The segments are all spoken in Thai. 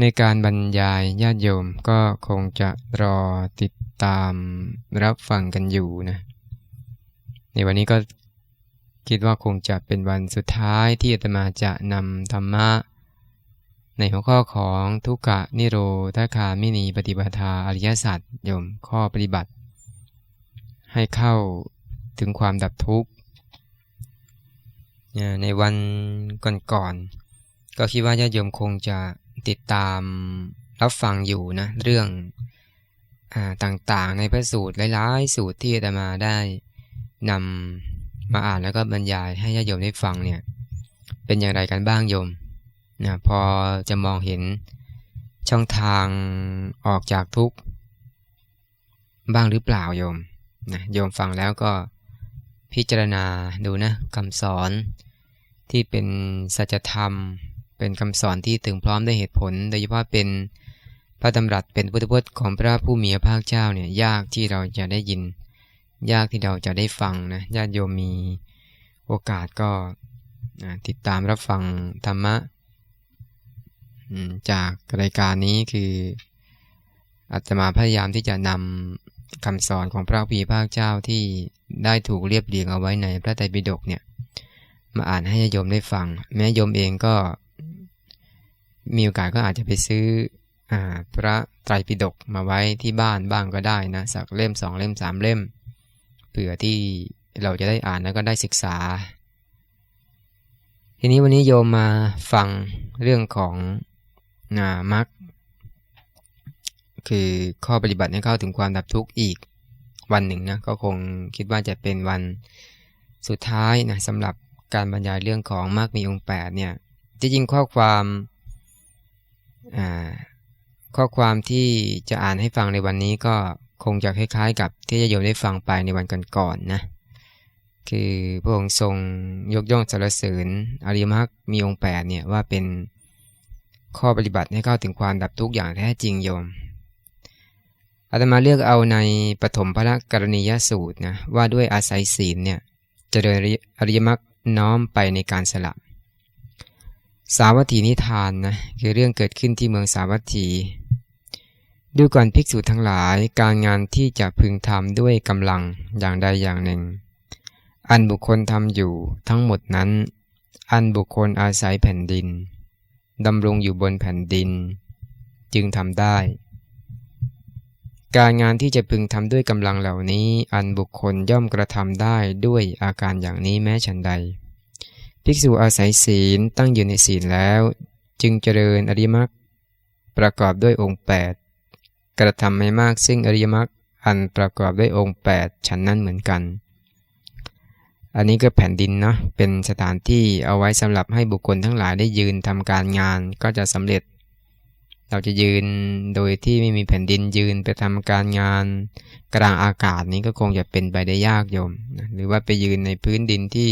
ในการบรรยายญาติโยมก็คงจะรอติดตามรับฟังกันอยู่นะ ในวันนี้ก็คิดว่าคงจะเป็นวันสุดท้ายที่อาตมาจะนำธรรมะ ในหัวข้อของทุกกะนิโรธาคามินีปฏิปทาอริยสัจโยมข้อปฏิบัติ ให้เข้าถึงความดับทุกข์ ในวันก่อนๆก็คิดว่าญาติโยมคงจะ ติดตามรับฟังอยู่นะ เรื่องต่างๆ ในพระสูตรหลายๆสูตรที่อาตมาได้นำมาอ่านแล้วก็บรรยายให้ญาติโยมได้ฟังเนี่ย เป็นอย่างไรกันบ้างโยมนะพอจะมองเห็นช่องทางออกจากทุกข์บ้างหรือเปล่าโยมนะโยมฟังแล้วก็พิจารณาดูนะคำสอนที่เป็นสัจธรรม เป็นคำสอนที่ถึงพร้อมด้วยเหตุผล โดยเฉพาะเป็นพระดำรัสเป็นพุทธพจน์ของพระผู้มีพระภาคเจ้าเนี่ยยากที่เราจะได้ยิน ยากที่เราจะได้ฟังนะญาติโยมมีโอกาสก็ติดตามรับฟังธรรมะจากรายการนี้คืออาตมาพยายามที่จะนำคำสอนของพระผีภาคเจ้าที่ได้ถูกเรียบเรียงเอาไว้ในพระไตรปิฎกเนี่ยมาอ่านให้โยมได้ฟัง แม้โยมเองก็ มีโอกาสก็อาจจะไปซื้ออพระไตรปิฎกมาไว้ที่บ้านบ้างก็ได้นะสักเล่มสองเล่มสามเล่มเผื่อที่เราจะได้อ่านแล้วก็ได้ศึกษา ทีนี้วันนี้โยมมาฟังเรื่องของนามักคือข้อปฏิบัติให้เข้าถึงความดับทุกข์อีกวันหนึ่งนะก็คงคิดว่าจะเป็นวันสุดท้ายนะสำหรับการบรรยายเรื่องของมรรคมีองค์8เนี่ยจริงข้อความ ข้อความที่จะอ่านให้ฟังในวันนี้ก็คงจะคล้ายๆ กับที่จะโยมได้ฟังไปในวันก่อนๆนะ คือพระองค์ทรงยกย่องสรรเสริญอริมรรคมีองค์8เนี่ยว่าเป็นข้อปฏิบัติให้เข้าถึงความดับทุกข์อย่างแท้จริงโยมอาตมาเลือกเอาในปฐมพระกรณียสูตรนะว่าด้วยอาศัยศีลเนี่ยจะเดินอริยมรรคน้อมไปในการสละ สาวัตถีนิทานนะคือเรื่องเกิดขึ้นที่เมืองสาวัตถี ดูก่อนภิกษุทั้งหลายการงานที่จะพึงทำด้วยกำลังอย่างใดอย่างหนึ่ง อันบุคคลทำอยู่ทั้งหมดนั้น อันบุคคลอาศัยแผ่นดินดำรงอยู่บนแผ่นดิน จึงทำได้ การงานที่จะพึงทำด้วยกำลังเหล่านี้ อันบุคคลย่อมกระทำได้ด้วยอาการอย่างนี้แม้ฉันใด ภิกษุอาศัยศีลตั้งอยู่ในศีลแล้ว จึงเจริญอริมักประกอบด้วยองค์ 8 กระทำไม่มากซึ่งอริยมรรคอันประกอบด้วยองค์ 8 ฉันนั้นเหมือนกัน อันนี้ก็แผ่นดินเนาะเป็นสถานที่เอาไว้สำหรับให้บุคคลทั้งหลายได้ยืนทำการงานก็จะสำเร็จ เราจะยืนโดยที่ไม่มีแผ่นดินยืนไปทำการงานกลางอากาศนี้ก็คงจะเป็นไปได้ยากโยม หรือว่าไปยืนในพื้นดินที่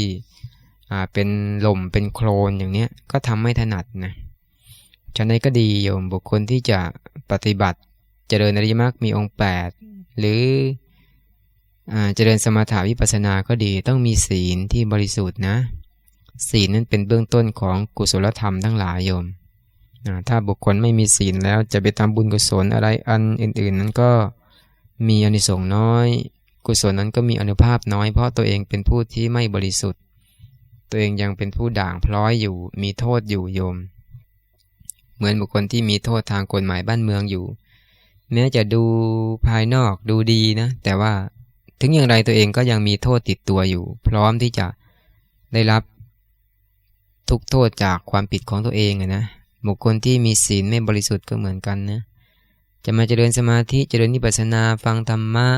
เป็นลมเป็นโคลนอย่างเนี้ยก็ทำไม่ถนัดนะฉะนั้นก็ดีโยมบุคคลที่จะปฏิบัติเจริญอริยมรรคมีองค์ 8 หรือเจริญสมถาวิปัสสนาก็ดีต้องมีศีลที่บริสุทธิ์นะ ศีลนั้นเป็นเบื้องต้นของกุศลธรรมทั้งหลายโยมถ้าบุคคลไม่มีศีลแล้วจะไปทำบุญกุศลอะไรอันอื่น ๆ นั้นก็มีอนิสงส์น้อย กุศลนั้นก็มีอนุภาพน้อยเพราะตัวเองเป็นผู้ที่ไม่บริสุทธิ์ ตัวเองยังเป็นผู้ด่างพร้อยอยู่ มีโทษอยู่โยม เหมือนบุคคลที่มีโทษทางกฎหมายบ้านเมืองอยู่ แม้จะดูภายนอกดูดีนะ แต่ว่าถึงอย่างไรตัวเองก็ยังมีโทษติดตัวอยู่ พร้อมที่จะได้รับทุกโทษจากความผิดของตัวเองนะบุคคลที่มีศีลไม่บริสุทธิ์ก็เหมือนกันนะจะมาเจริญสมาธิเจริญนิพพานาฟังธรรมะ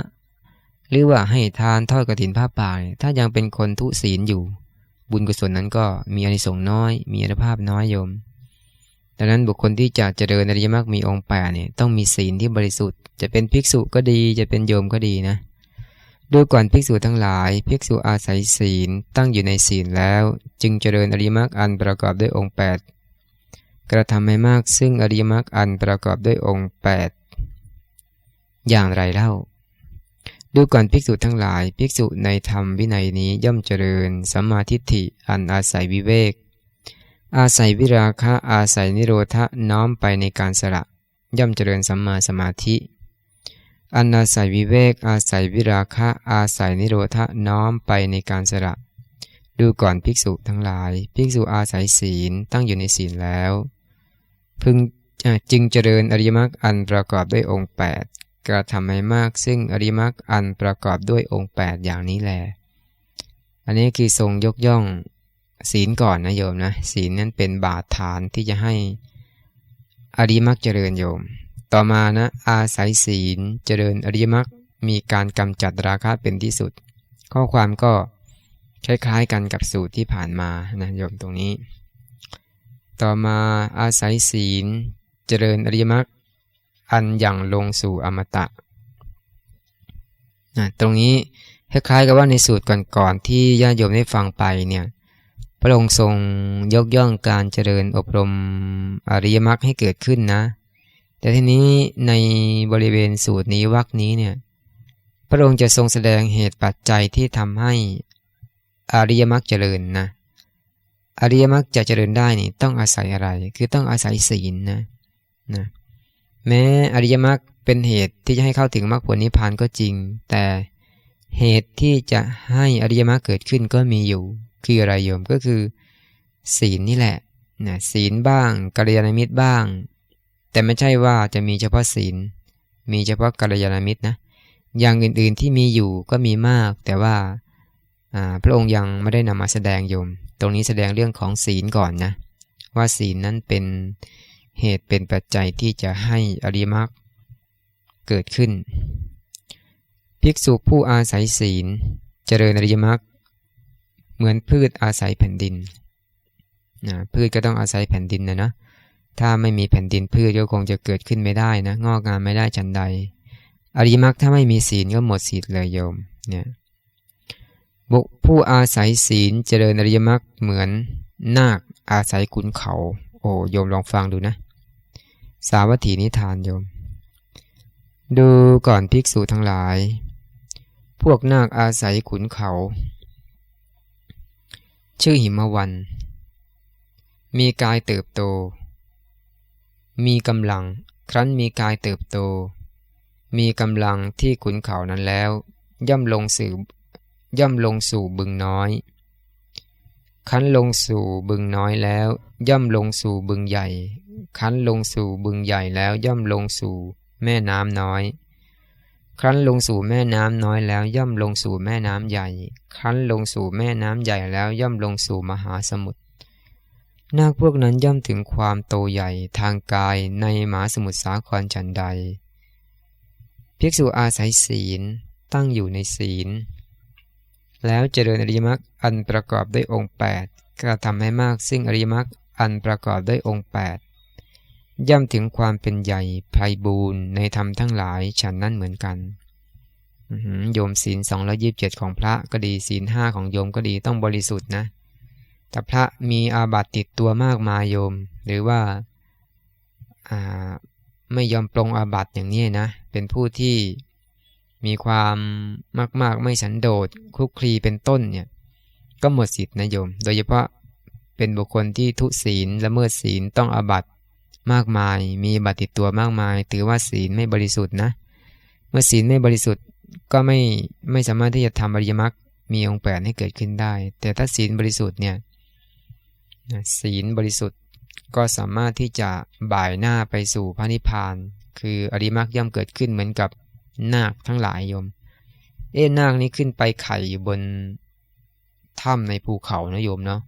หรือว่าให้ทานทอดกระถินผ้าป่าถ้ายังเป็นคนทุศีลอยู่ บุญกุศลนั้นก็มีอนิสงส์น้อย มีอนุภาพน้อยโยม ดังนั้นบุคคลที่จะเจริญอริยมรรคมีองค์แปดเนี่ยต้องมีศีลที่บริสุทธิ์ จะเป็นภิกษุก็ดี จะเป็นโยมก็ดีนะดูก่อนภิกษุทั้งหลาย ภิกษุอาศัยศีลตั้งอยู่ในศีลแล้ว จึงเจริญอริยมรรคอันประกอบด้วยองค์ 8 กระทำให้มากซึ่งอริยมรรคอันประกอบด้วยองค์ 8 อย่างไรเล่า ดูก่อนภิกษุทั้งหลาย ภิกษุในธรรมวินัยนี้ย่อมเจริญสัมมาทิฏฐิอันอาศัยวิเวก อาศัยวิราคะอาศัยนิโรธะน้อมไปในการสละ ย่อมเจริญสัมมาสมาธิอันอาศัยวิเวก อาศัยวิราคะ อาศัยนิโรธน้อมไปในการสละ ดูก่อนภิกษุทั้งหลาย ภิกษุอาศัยศีลตั้งอยู่ในศีลแล้ว พึงจึงเจริญอริยมรรคอันประกอบด้วยองค์ 8 กระทำให้มากซึ่งอริมรรคอันประกอบด้วยองค์ 8 อย่างนี้แล อันนี้คือทรงยกย่องศีลก่อนนะโยมนะศีลนั้นเป็นบาทฐานที่จะให้อริมรรคเจริญโยม ต่อมานะอาศัยศีลเจริญอริมรรคมีการกำจัดราคะเป็นที่สุด ข้อความก็คล้ายๆกันกับสูตรที่ผ่านมานะโยมตรงนี้ ต่อมาอาศัยศีลเจริญอริยมรรค อันอย่างลงสู่อมตะนะตรงนี้คล้ายๆกับว่าในสูตรก่อนๆที่ญาติโยมได้ฟังไปเนี่ยพระองค์ทรงยกย่องการเจริญอบรมอริยมรรคให้เกิดขึ้นนะ แต่ทีนี้ในบริเวณสูตรนี้วักนี้เนี่ยพระองค์จะทรงแสดงเหตุปัจจัยที่ทำให้อริยมรรคเจริญนะอริยมรรคจะเจริญได้นี่ต้องอาศัยอะไร คือต้องอาศัยศีลนะนะ แม้อริยมรรคเป็นเหตุที่จะให้เข้าถึงมรรคผลนิพพานก็จริง แต่เหตุที่จะให้อริยมรรคเกิดขึ้นก็มีอยู่ คืออะไรโยมก็คือ ศีลนี่แหละนะศีลบ้างกัลยาณมิตรบ้าง แต่ไม่ใช่ว่าจะมีเฉพาะศีล มีเฉพาะกัลยาณมิตรนะอย่างอื่นๆที่มีอยู่ก็มีมาก แต่ว่าพระองค์ยังไม่ได้นำมาแสดงโยม ตรงนี้แสดงเรื่องของศีลก่อนนะ ว่าศีลนั้นเป็น เหตุเป็นปัจจัยที่จะให้อริมักเกิดขึ้น ภิกษุผู้อาศัยศีลเจริญอริยมรรคเหมือนพืชอาศัยแผ่นดินนะพืชก็ต้องอาศัยแผ่นดินนะนะ ถ้าไม่มีแผ่นดินพืชก็คงจะเกิดขึ้นไม่ได้นะ งอกงามไม่ได้จันใด อริมักถ้าไม่มีศีลก็หมดศีลเลยโยมเนี่ยบุคผู้อาศัยศีลเจริญอริยมรรคเหมือนนาคอาศัยขุนเขา โอ้โยมลองฟังดูนะ สาวัตถีนิทานโยม ดูก่อนภิกษุทั้งหลาย พวกนาคอาศัยขุนเขา ชื่อหิมวัน มีกายเติบโต มีกำลัง ครั้นมีกายเติบโต มีกำลังที่ขุนเขานั้นแล้ว ย่อมลงสู่ย่อมลงสู่บึงน้อย คั้นลงสู่บึงน้อยแล้ว ย่อมลงสู่บึงใหญ่ คั้นลงสู่บึงใหญ่แล้วย่อมลงสู่แม่น้ำน้อย ครั้นลงสู่แม่น้ำน้อยแล้วย่อมลงสู่แม่น้ำใหญ่ ครั้นลงสู่แม่น้ำใหญ่แล้วย่อมลงสู่มหาสมุทรนาคพวกนั้นย่อมถึงความโตใหญ่ทางกายในมหาสมุทรสาครฉันใด ภิกษุอาศัยศีลตั้งอยู่ในศีล แล้วเจริญอริยมรรคอันประกอบด้วยองค์8กระทำให้มากซึ่งอริยมรรคอันประกอบด้วยองค์ 8 ย่อมถึงความเป็นใหญ่ไพบูรณ์ในธรรมทั้งหลายฉันนั้นเหมือนกันโยมศีล227ของพระก็ดีศีลห้าของโยมก็ดีต้องบริสุทธิ์นะแต่พระมีอาบัติติดตัวมากมายโยม หรือว่าไม่ยอมปรงอาบัติอย่างนี้นะ เป็นผู้ที่ มีความมากๆไม่สันโดษคลุกคลีเป็นต้นเนี่ยก็หมดสิทธินะโยม โดยเฉพาะเป็นบุคคลที่ทุศีลละเมิดศีลต้องอาบัตมากมาย มีบัติติดตัวมากมาย ถือว่าศีลไม่บริสุทธิ์นะ เมื่อศีลไม่บริสุทธิ์ก็ไม่ไม่สามารถที่จะทำอริยมรรคมีองค์แปดให้เกิดขึ้นได้ แต่ถ้าศีลบริสุทธิ์เนี่ยศีลบริสุทธิ์ก็สามารถที่จะบ่ายหน้าไปสู่พระนิพพาน คืออริมักย่อมเกิดขึ้นเหมือนกับ นาคทั้งหลายโยม เอ๊นาคนี้ขึ้นไปไข่อยู่บนถ้ำในภูเขานะโยมเนาะ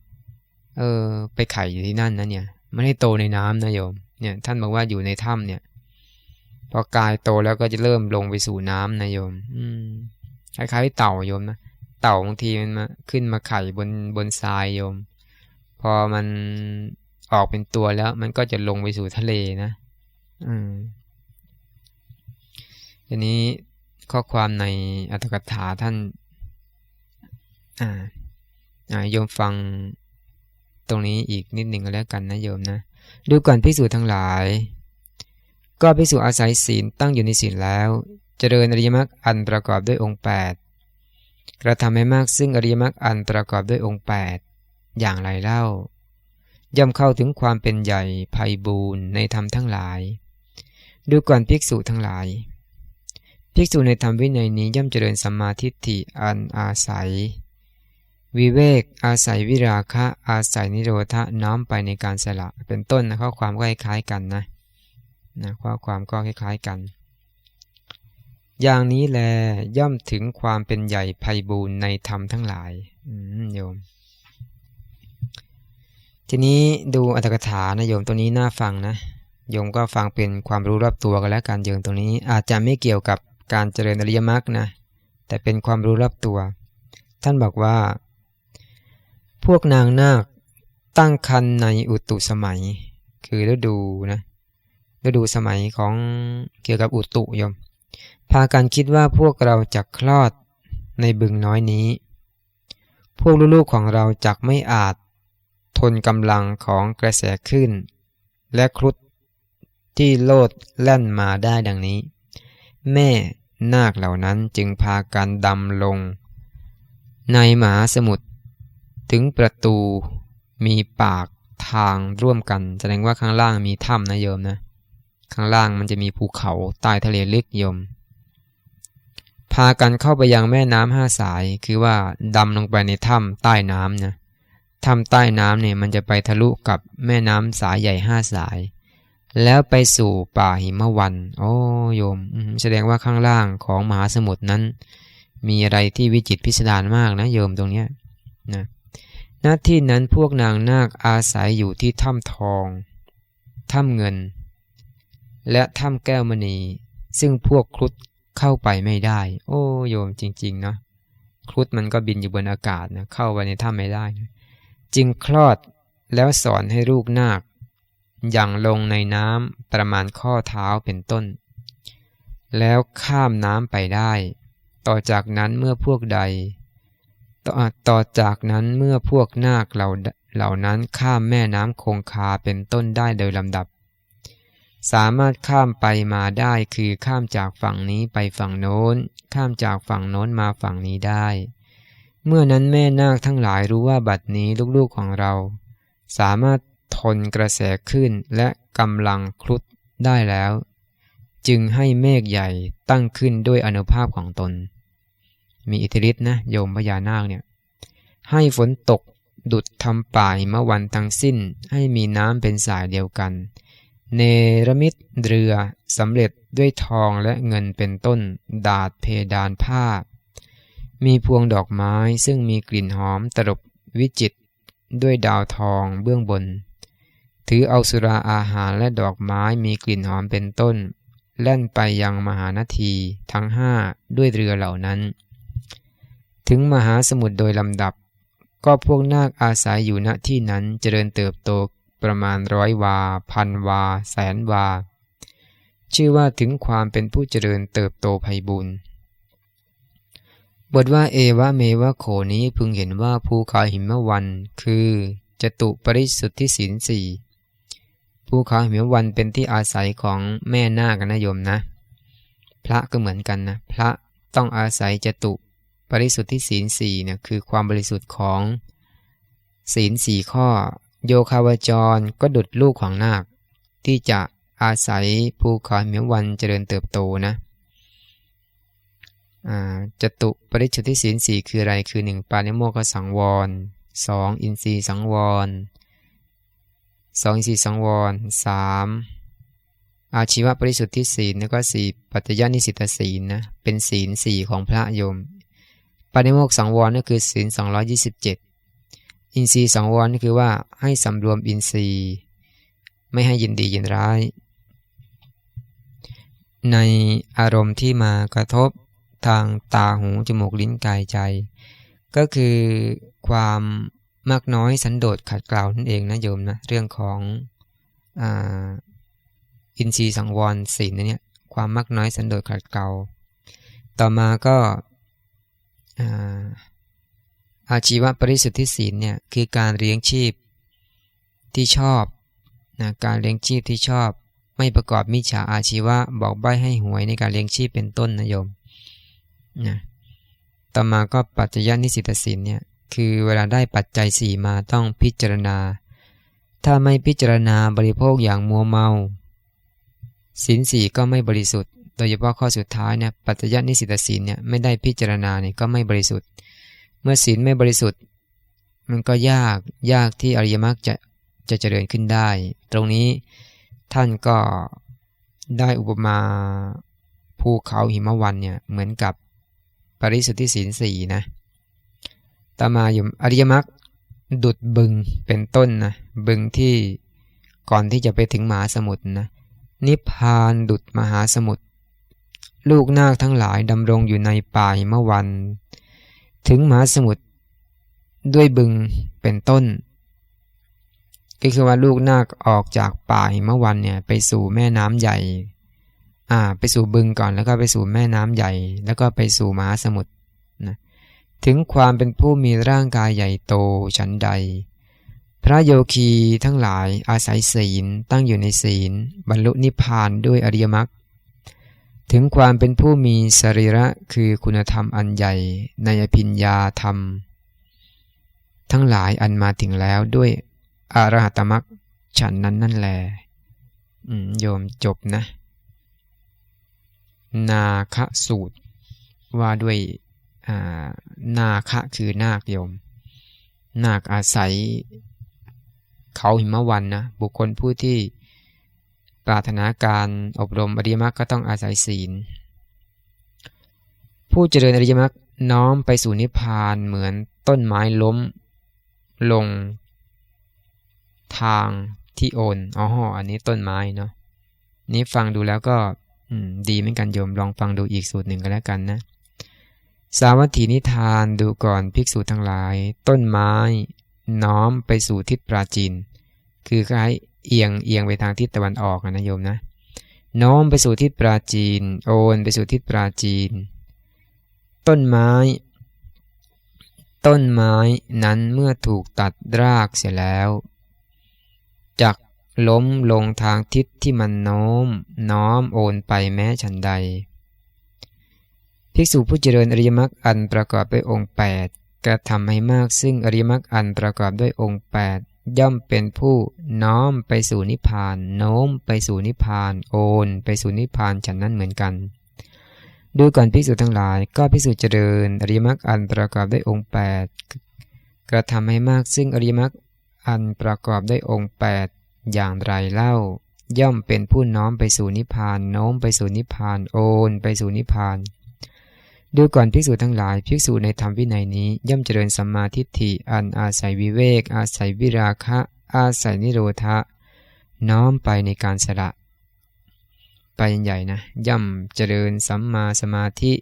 เออ ไปไข่อยู่ที่นั่นนะเนี่ยไม่ได้โตในน้ำนะโยม เนี่ย ท่านบอกว่าอยู่ในถ้ำเนี่ย พอกายโตแล้วก็จะเริ่มลงไปสู่น้ำนะโยม อืมคล้ายๆเต่าโยมนะเต่าบางทีมันมาขึ้นมาไข่บนบนทรายโยม พอมันออกเป็นตัวแล้ว มันก็จะลงไปสู่ทะเลนะอืม ทีนี้ข้อความในอัตถกถาท่านโยมฟังตรงนี้อีกนิดหนึ่งก็แล้วกันนะโยมนะดูก่อนพิสูจน์ทั้งหลาย ก็พิสูจน์อาศัยศีลตั้งอยู่ในศีลแล้ว เจริญอริยมรรคอันประกอบด้วยองค์ 8 กระทำให้มากซึ่งอริยมรรคอันประกอบด้วยองค์ 8 อย่างไรเล่า ย่อมเข้าถึงความเป็นใหญ่ภัยบูรณ์ในธรรมทั้งหลาย ดูก่อนภิกษุทั้งหลาย ภิกษุในธรรมวินัยนี้ย่อมเจริญสัมมาทิฏฐิอันอาศัย วิเวก อาศัยวิราคะ อาศัยนิโรธน้อมไปในการสละเป็นต้นนะข้อความก็คล้ายกันนะนะข้อความก็คล้ายกัน อย่างนี้แลย่อมถึงความเป็นใหญ่ภัยบูรณ์ในธรรมทั้งหลายโยม ทีนี้ดูอัตถกถานะโยมตัวนี้น่าฟังนะโยมก็ฟังเป็นความรู้รอบตัวกันแล้วกันโยมตรงนี้อาจจะไม่เกี่ยวกับ การเจริญอริยมรรคนะ แต่เป็นความรู้รอบตัว ท่านบอกว่า พวกนางนาคตั้งคันในอุตุสมัย คือฤดูนะฤดูสมัยของเกี่ยวกับอุตุยม พากันคิดว่าพวกเราจะคลอดในบึงน้อยนี้ พวกลูกๆของเราจักไม่อาจทนกำลังของกระแสขึ้น และครุฑที่โลดแล่นมาได้ดังนี้ แม่นาคเหล่านั้นจึงพากันดำลง ในมหาสมุทรถึงประตูมีปากทางร่วมกัน แสดงว่าข้างล่างมีถ้ำนะโยมนะ ข้างล่างมันจะมีภูเขาใต้ทะเลลึกโยม พากันเข้าไปยังแม่น้ำห้าสายคือว่าดำลงไปในถ้ำใต้น้ำนะถ้ำใต้น้ำเนี่ยมันจะไปทะลุกับแม่น้ำสายใหญ่ห้าสาย แล้วไปสู่ป่าหิมะวันโอ้โยมแสดงว่าข้างล่างของมหาสมุทรนั้น มีอะไรที่วิจิตพิสดารมากนะโยมตรงเนี้ยนะณที่นั้นพวกนางนาคอาศัยอยู่ที่ถ้ำทองถ้ำเงิน และถ้ำแก้วมณี ซึ่งพวกครุฑเข้าไปไม่ได้ โอ้โยมจริงๆเนาะครุฑมันก็บินอยู่บนอากาศนะเข้าไปในถ้ำไม่ได้จึงคลอดแล้วสอนให้ลูกนาค อย่างลงในน้ำประมาณข้อเท้าเป็นต้น แล้วข้ามน้ำไปได้ ต่อจากนั้นเมื่อพวกใด ต่อจากนั้นเมื่อพวกนาคเหล่าเหล่านั้นข้ามแม่น้ำคงคาเป็นต้นได้โดยลำดับ สามารถข้ามไปมาได้คือข้ามจากฝั่งนี้ไปฝั่งโน้น ข้ามจากฝั่งโน้นมาฝั่งนี้ได้ เมื่อนั้นแม่นาคทั้งหลายรู้ว่าบัดนี้ลูกๆของเรา สามารถ ทนกระแสขึ้นและกำลังคลุดได้แล้ว จึงให้เมฆใหญ่ตั้งขึ้นด้วยอนุภาพของตน มีอิทธิฤทธิ์นะโยมพญานาคเนี่ยให้ฝนตกดุดทำป่ายเมื่อวันทั้งสิ้นให้มีน้ำเป็นสายเดียวกัน เนรมิตเรือสำเร็จด้วยทองและเงินเป็นต้น ดาดเพดานผ้า มีพวงดอกไม้ซึ่งมีกลิ่นหอมตลบวิจิตด้วยดาวทองเบื้องบน ถือเอาสุราอาหารและดอกไม้มีกลิ่นหอมเป็นต้น แล่นไปยังมหานาทีทั้งห้าด้วยเรือเหล่านั้น ถึงมหาสมุทรโดยลำดับ ก็พวกนาคอาศัยอยู่ณที่นั้นเจริญเติบโตประมาณร้อยวา พันวา แสนวา ชื่อว่าถึงความเป็นผู้เจริญเติบโตภัยบุญบทว่าเอวะเมวะโขนี้พึงเห็นว่าภูเขาหิมะวัน คือจตุปริสุทธิสินสี่ ภูเขาหิมวันเป็นที่อาศัยของแม่นาคนะโยมนะ พระก็เหมือนกันนะพระต้องอาศัยจตุปริสุทธิศีลสี่เนี่ยคือความบริสุทธิ์ของศีลสี่ข้อ โยคาวจรก็ดุดลูกของนาค ที่จะอาศัยภูเขาเหมียววันเจริญเติบโตนะจตุปริสุทธิศีลสี่คืออะไรคือหนึ่งปาณิโมกสังวรสองอินทรีสังวร สองอินทรีสังวรสามอาชีวปริสุทธิศีลแล้วก็สี่ปัจจยนิสิตศีลนะเป็นศีลสี่ของพระโยมปาณิโมกสังวรก็คือศีล227อินทรีย์สังวรก็คือว่าให้สำรวมอินทรีย์ ไม่ให้ยินดียินร้าย ในอารมณ์ที่มากระทบทางตาหูจมูกลิ้นกายใจ ก็คือความ มากน้อยสันโดษขัดเกลานั่นเองนะโยมนะเรื่องของออินทรีย์สังวรศีลเนี่ยความมากน้อยสันโดษขัดเกลาต่อมาก็อาชีวปริสุทธิศีลเนี่ยคือการเลี้ยงชีพที่ชอบนะการเลี้ยงชีพที่ชอบ ไม่ประกอบมิจฉาอาชีวะบอกใบให้หวยในการเลี้ยงชีพเป็นต้นนะโยมนะต่อมาก็ปัจจยนิสิตศีลเนี่ย คือเวลาได้ปัจจัยสี่มาต้องพิจารณา ถ้าไม่พิจารณาบริโภคอย่างมัวเมาศีลสี่ก็ไม่บริสุทธิ์ โดยเฉพาะข้อสุดท้ายเนี่ยปัจจยนิสิตศีลเนี่ยไม่ได้พิจารณาเนี่ยก็ไม่บริสุทธิ์ เมื่อศีลไม่บริสุทธิ์ มันก็ยากยากที่อริยมรรคจะจะเจริญขึ้นได้ ตรงนี้ท่านก็ได้อุปมาภูเขาหิมะวันเนี่ยเหมือนกับปริสุทธิศีลสี่นะ ตามาอยู่อริยมรรคดุดบึงเป็นต้นนะบึงที่ก่อนที่จะไปถึงมหาสมุทรนะนิพพานดุดมหาสมุทรลูกนาคทั้งหลายดำรงอยู่ในป่าหิมวัน ถึงมหาสมุทรด้วยบึงเป็นต้น ก็คือว่าลูกนาคออกจากป่าหิมวันเนี่ยไปสู่แม่น้ำใหญ่อ่าไปสู่บึงก่อนแล้วก็ไปสู่แม่น้ำใหญ่ แล้วก็ไปสู่มหาสมุทร ถึงความเป็นผู้มีร่างกายใหญ่โตชั้นใด พระโยคีทั้งหลายอาศัยศีลตั้งอยู่ในศีล บรรลุนิพพานด้วยอริยมรรคถึงความเป็นผู้มีสรีระคือคุณธรรมอันใหญ่ในอภิญญาธรรม ทั้งหลายอันมาถึงแล้วด้วยอรหัตมรรคฉันนั้นนั่นแหละโยมจบนะ นาคสูตรว่าด้วย นาคะคือนาคโยม นาคอาศัย เขาหิมะวันนะบุคคลผู้ที่ปรารถนาการอบรมอริยมรรคก็ต้องอาศัยศีล ผู้เจริญอริยมรรคน้อมไปสู่นิพพานเหมือนต้นไม้ล้มลงทางที่โอนอ๋ออันนี้ต้นไม้เนาะนี้ฟังดูแล้วก็ดีเหมือนกันโยมลองฟังดูอีกสูตรหนึ่งก็แล้วกันนะ สาวัตถีนิทานดูก่อนภิกษุทั้งหลาย ต้นไม้ น้อมไปสู่ทิศปราจีนคือคล้ายเอียงเอียงไปทางทิศตะวันออกนะโยมนะน้อมไปสู่ทิศปราจีน โอนไปสู่ทิศปราจีน ต้นไม้ ต้นไม้นั้นเมื่อถูกตัดรากเสียแล้วจักล้มลงทางทิศที่มันโน้ม น้อมโอนไปแม้ฉันใด ภิกษุผู้เจริญอริยมรรคอันประกอบด้วยองค์ 8 กระทำให้มากซึ่งอริยมรรคอันประกอบด้วยองค์ 8 ย่อมเป็นผู้น้อมไปสู่นิพพาน โน้มไปสู่นิพพาน โอน ไปสู่นิพพานฉันนั้นเหมือนกัน ดูก่อนภิกษุทั้งหลาย ก็ภิกษุเจริญอริยมรรคอันประกอบด้วยองค์ 8 กระทำให้มากซึ่งอริยมรรคอันประกอบด้วยองค์ 8 อย่างไรเล่าย่อมเป็นผู้น้อมไปสู่นิพพาน โน้มไปสู่นิพพาน โอน ไปสู่นิพพาน ดูก่อนภิกษุทั้งหลาย ภิกษุในธรรมวินัยนี้ ย่อมเจริญสัมมาทิฏฐิอันอาศัยวิเวก อาศัยวิราคะ อาศัยนิโรธะน้อมไปในการสละไปใหญ่นะย่อมเจริญสัมมาสมาธิ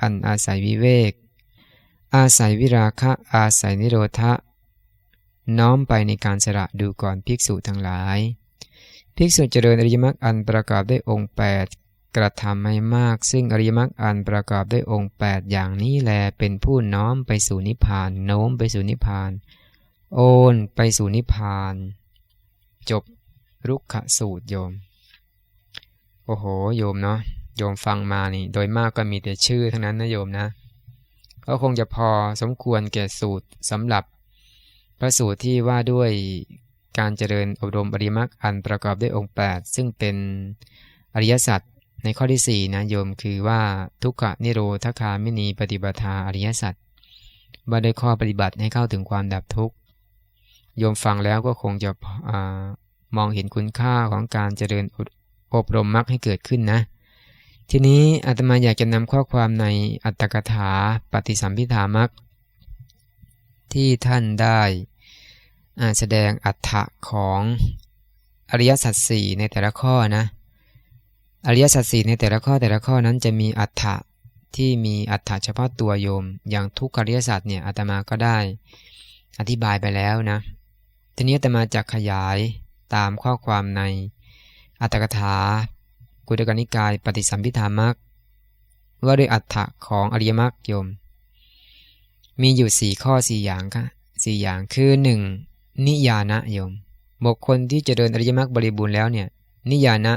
อันอาศัยวิเวก อาศัยวิราคะ อาศัยนิโรธะน้อมไปในการสละดูก่อนภิกษุทั้งหลาย ภิกษุเจริญอริยมรรคอันประกอบด้วยองค์ 8 กระทำให้มากซึ่งอริยมรรคอันประกอบด้วยองค์ 8 อย่างนี้แลเป็นผู้น้อมไปสู่นิพพานโน้มไปสู่นิพพาน โอนไปสู่นิพพาน จบรุกขสูตรโยม โอ้โห โยมเนาะโยมฟังมานี่ โดยมากก็มีแต่ชื่อทั้งนั้นนะโยมนะ ก็คงจะพอสมควรแก่สูตรสำหรับ พระสูตรที่ว่าด้วยการเจริญอบรมอริมักอันประกอบด้วยองค์ 8 ซึ่งเป็นอริยสัจ ในข้อที่4นะโยมคือว่าทุกขนิโรธคามินีปฏิบัติอริยสัจบาได้ข้อปฏิบัติให้เข้าถึงความดับทุกข์โยมฟังแล้วก็คงจะอมองเห็นคุณค่าของการเจริญอบรมมรรคให้เกิดขึ้นนะ ทีนี้อาตมาอยากจะนำข้อความในอัตถกถาปฏิสัมพิธามรรคที่ท่านได้แสดงอัฏฐะของอริยสัจสี่ในแต่ละข้อนะ อริยสัจสี่ในแต่ละข้อแต่ละข้อนั้นจะมีอัฏฐะที่มีอัฏฐะเฉพาะตัวโยม อย่างทุกขอริยสัจเนี่ยอาตมาก็ได้ อธิบายไปแล้วนะทีนี้แตมาจากขยายตามข้อความในอัตถกถากุตกนิกายปฏิสัมพิธามักว่าด้วยอัฏฐะของอริยมรรคโยม มีอยู่สี่ข้อสี่อย่างค่ะสี่อย่างคือหนึ่งนิยานะโยมบุคคลที่จะเดินอริยมรรคบริบูรณ์แล้วเนี่ยนิยานะ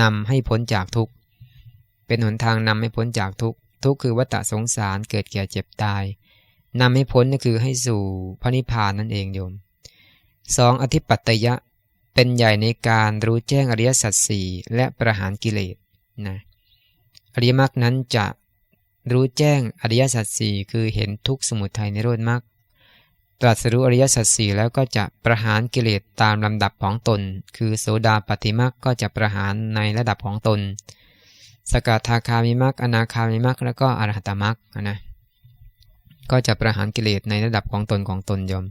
นำให้พ้นจากทุกข์ เป็นหนทางนำให้พ้นจากทุกข์ ทุกข์คือวัฏสงสารเกิดแก่เจ็บตายนำให้พ้นก็คือให้สู่พระนิพพานนั่นเองโยมสองอธิปัตยะเป็นใหญ่ในการรู้แจ้งอริยสัจสี่และประหารกิเลสนะอริยมรรคนั้นจะรู้แจ้งอริยสัจสี่คือเห็นทุกสมุทัยในโรดมรรค ตรัสรู้อริยสัจสี่แล้วก็จะประหารกิเลสตามลำดับของตน คือโสดาปฏิมรรคก็จะประหารในระดับของตน สกทาคามิมรรคอนาคามิมรรคแล้วก็อรหัตมรรคนะก็จะประหารกิเลสในระดับของตนของตนยม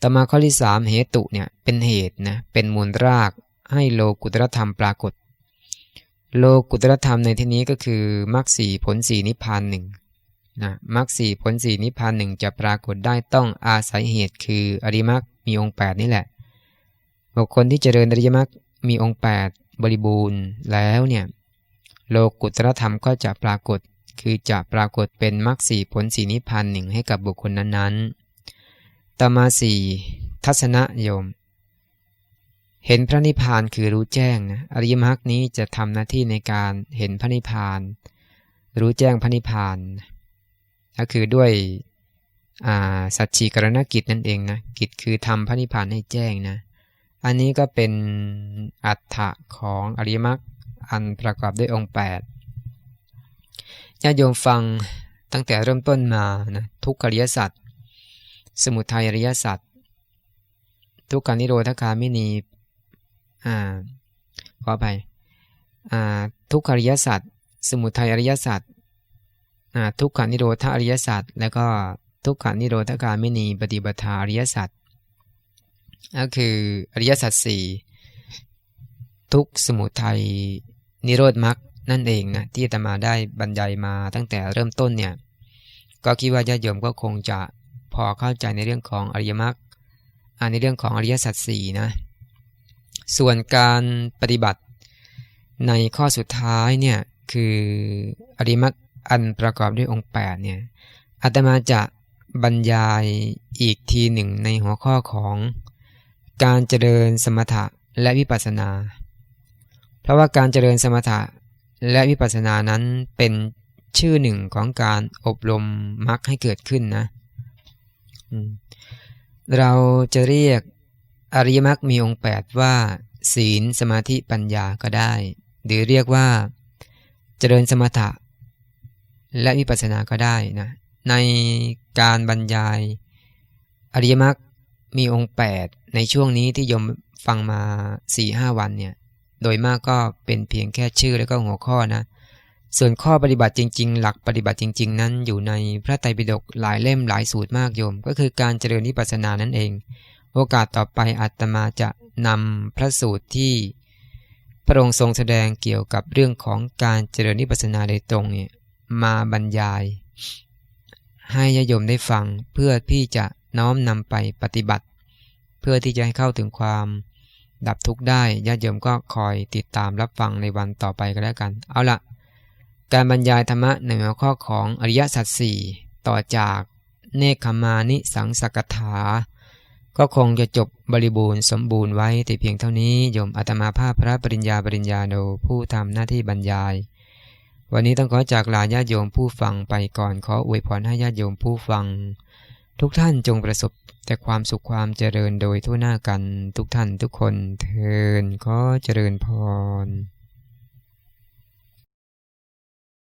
ต่อมาข้อที่สามเหตุเนี่ยเป็นเหตุนะเป็นมูลรากให้โลกุตรธรรมปรากฏ โลกุตรธรรมในที่นี้ก็คือมรรคสีผลสีนิพพานหนึ่ง นะมรรคสีผลสีนิพพานหนึ่งจะปรากฏได้ต้องอาศัยเหตุคืออริมักมีองค์8นี่แหละ บุคคลที่เจริญอริยมรรคมีองค์ 8 บริบูรณ์แล้วเนี่ยโลกุตรธรรมก็จะปรากฏคือจะปรากฏเป็นมรรคสีผลสีนิพพานหนึ่งให้กับบุคคลนั้นๆตมาสี่ทัศนโยม เห็นพระนิพพานคือรู้แจ้งนะอริยมรรคนี้จะทำหน้าที่ในการเห็นพระนิพพาน รู้แจ้งพระนิพพาน ก็คือด้วยสัจฉีกรณกิจนั่นเองนะกิจคือทำพระนิพพานให้แจ้งนะอันนี้ก็เป็นอัฏฐะของอริยมรรคอันประกอบด้วยองค์8ญาติโยมฟังตั้งแต่เริ่มต้นมานะทุกขริยสัจสมุทัยอริยสัจทุกขานิโรธคามินีอ่าขอไปอ่าทุกขริยสัจสมุทัยอริยสัจ ทุกขานิโรธอริยสัจแล้วก็ทุกขานิโรธคารไมินีปฏิบัติอริยสัจก็คืออริยสัจสี่ทุกสมุทัยนิโรธมรรคนั่นเองนะที่ตมาได้บรรยายมาตั้งแต่เริ่มต้นเนี่ยก็คิดว่าญาติโยมก็คงจะพอเข้าใจในเรื่องของอริยมรรคในเรื่องของอริยสัจสี่นะส่วนการปฏิบัติในข้อสุดท้ายเนี่ยคืออริยมรรค อันประกอบด้วยองค์8เนี่ยอาตมาจะบรรยายอีกทีหนึ่งในหัวข้อของการเจริญสมถะและวิปัสสนา เพราะว่าการเจริญสมถะและวิปัสสนานั้นเป็นชื่อหนึ่งของการอบรมมรรคให้เกิดขึ้นนะ เราจะเรียกอริยมรรคมีองค์ 8 ว่า ศีลสมาธิปัญญาก็ได้ หรือเรียกว่า เจริญสมถะ และวิปัสสนาก็ได้นะในการบรรยาย อริยมรรคมีองค์ 8 ในช่วงนี้ที่ยมฟังมา 4-5 วันเนี่ยโดยมากก็เป็นเพียงแค่ชื่อแล้วก็หัวข้อนะ ส่วนข้อปฏิบัติจริง ๆ หลักปฏิบัติจริง ๆ นั้นอยู่ในพระไตรปิฎกหลายเล่มหลายสูตรมากโยม ก็คือการเจริญนิพพานานั่นเอง โอกาสต่อไปอาตมาจะนำพระสูตรที่พระองค์ทรงแสดงเกี่ยวกับเรื่องของการเจริญนิพพานาโดยตรงเนี่ย มาบรรยาย ให้ญาโยมได้ฟังเพื่อที่จะน้อมนำไปปฏิบัติ เพื่อที่จะให้เข้าถึงความดับทุกข์ได้ญาติโยมก็คอยติดตามรับฟังในวันต่อไปก็แล้วกัน เอาละการบรรยายธรรมะในหัวข้อของอริยสัจสี่ต่อจากเนคขมานิสังสกถา ก็คงจะจบบริบูรณ์สมบูรณ์ไว้แต่เพียงเท่านี้โยมอาตมาภาพพระปริญญาปริญญาโนผู้ทำหน้าที่บรรยาย วันนี้ต้องขอจากลาญาติโยมผู้ฟังไปก่อนขออวยพรให้ญาติโยมผู้ฟัง ทุกท่านจงประสบแต่ความสุขความเจริญโดยทั่วหน้ากันทุกท่านทุกคนเทินก็เจริญพร